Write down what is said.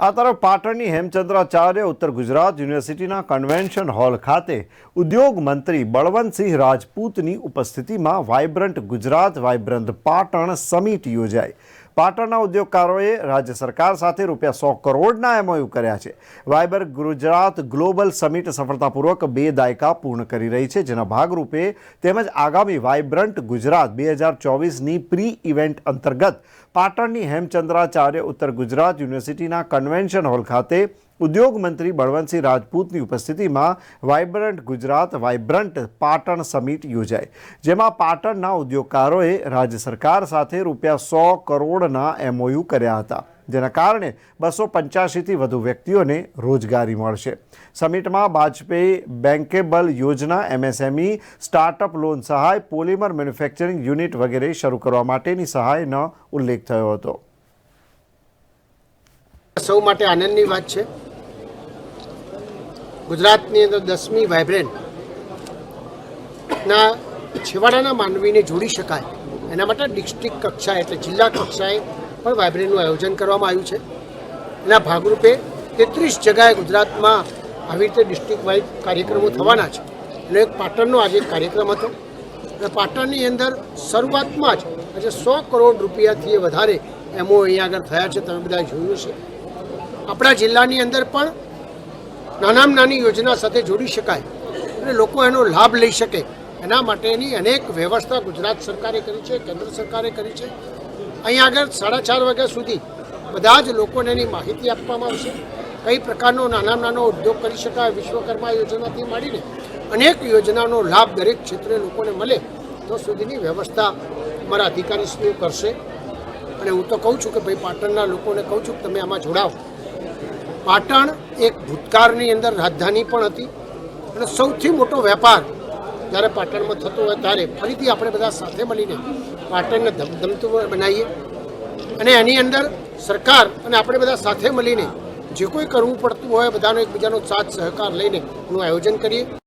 આ તરફ પાટણની હેમચંદ્રાચાર્ય ઉત્તર ગુજરાત યુનિવર્સિટીના કન્વેન્શન હોલ ખાતે ઉદ્યોગ મંત્રી બળવંતસિંહ રાજપૂતની ઉપસ્થિતિમાં vibrant Gujarat vibrant Patan summit યોજાઈ. પાટણના ઉદ્યોગકારોએ રાજ્ય સરકાર સાથે રૂપિયા સો કરોડના એમઓયુ કર્યા છે. વાઇબર ગુજરાત ગ્લોબલ સમિટ સફળતાપૂર્વક બે દાયકા પૂર્ણ કરી રહી છે, જેના ભાગરૂપે તેમજ આગામી વાઇબ્રન્ટ ગુજરાત બે હજાર ચોવીસની પ્રી ઇવેન્ટ અંતર્ગત પાટણની હેમચંદ્રાચાર્ય ઉત્તર ગુજરાત યુનિવર્સિટીના કન્વેન્શન હોલ ખાતે ઉદ્યોગ મંત્રી બળવંતસિંહ રાજપૂતની ઉપસ્થિતિમાં vibrant Gujarat vibrant Patan summit યોજાઈ. જેમાં પાટણના ઉદ્યોગકારોએ રાજ્ય સરકાર સાથે રૂપિયા સો કરોડના એમઓયુ કર્યા હતા. જેના કારણે બસો પંચ્યાસીથી વધુ વ્યક્તિઓને રોજગારી મળશે. સમિટમાં વાજપેયી બેન્કેબલ યોજના, એમએસએમઈ, સ્ટાર્ટઅપ લોન સહાય, પોલિમર મેન્યુફેક્ચરિંગ યુનિટ વગેરે શરૂ કરવા માટેની સહાયનો ઉલ્લેખ થયો હતો. સૌ માટે આનંદની વાત છે. ગુજરાતની અંદર દસમી વાઇબ્રન્ટ ના છેવાડાના માનવીને જોડી શકાય. એના માટે ડિસ્ટ્રિક્ટ કક્ષાએ એટલે જિલ્લા કક્ષાએ પણ વાઇબ્રન્ટનું આયોજન કરવામાં આવ્યું છે. એના ભાગરૂપે તેત્રીસ જગાએ ગુજરાતમાં આવી રીતે ડિસ્ટ્રિક્ટ વાઇઝ કાર્યક્રમો થવાના છે. એટલે એક પાટણનો આજે કાર્યક્રમ હતો. અને પાટણની અંદર શરૂઆતમાં જ આજે સો કરોડ રૂપિયાથી વધારે એમઓ અહીંયા આગળ થયા છે. તમે બધા જોયું છે આપણા જિલ્લાની અંદર પણ નાનામાં નાની યોજના સાથે જોડી શકાય અને લોકો એનો લાભ લઈ શકે. એના માટેની અનેક વ્યવસ્થા ગુજરાત સરકારે કરી છે, કેન્દ્ર સરકારે કરી છે. અહીં આગળ સાડા ચાર વાગ્યા સુધી બધા જ લોકોને એની માહિતી આપવામાં આવશે. કઈ પ્રકારનો નાનામાં નાનો ઉદ્યોગ કરી શકાય, વિશ્વકર્મા યોજનાથી માંડીને અનેક યોજનાનો લાભ દરેક ક્ષેત્રે લોકોને મળે, તો સુધીની વ્યવસ્થા અમારા અધિકારીશ્રીઓ કરશે. અને હું તો કહું છું કે ભાઈ પાટણના લોકોને કહું છું કે તમે આમાં જોડાઓ. પાટણ એક ભૂતકાળની અંદર રાજધાની પણ હતી અને સૌથી મોટો વેપાર જ્યારે પાટણમાં થતો હોય ત્યારે ફરીથી આપણે બધા સાથે મળીને પાટણને ધમધમતું બનાવીએ. અને એની અંદર સરકાર અને આપણે બધા સાથે મળીને જે કોઈ કરવું પડતું હોય બધાનો એકબીજાનો સાથ સહકાર લઈને એનું આયોજન કરીએ.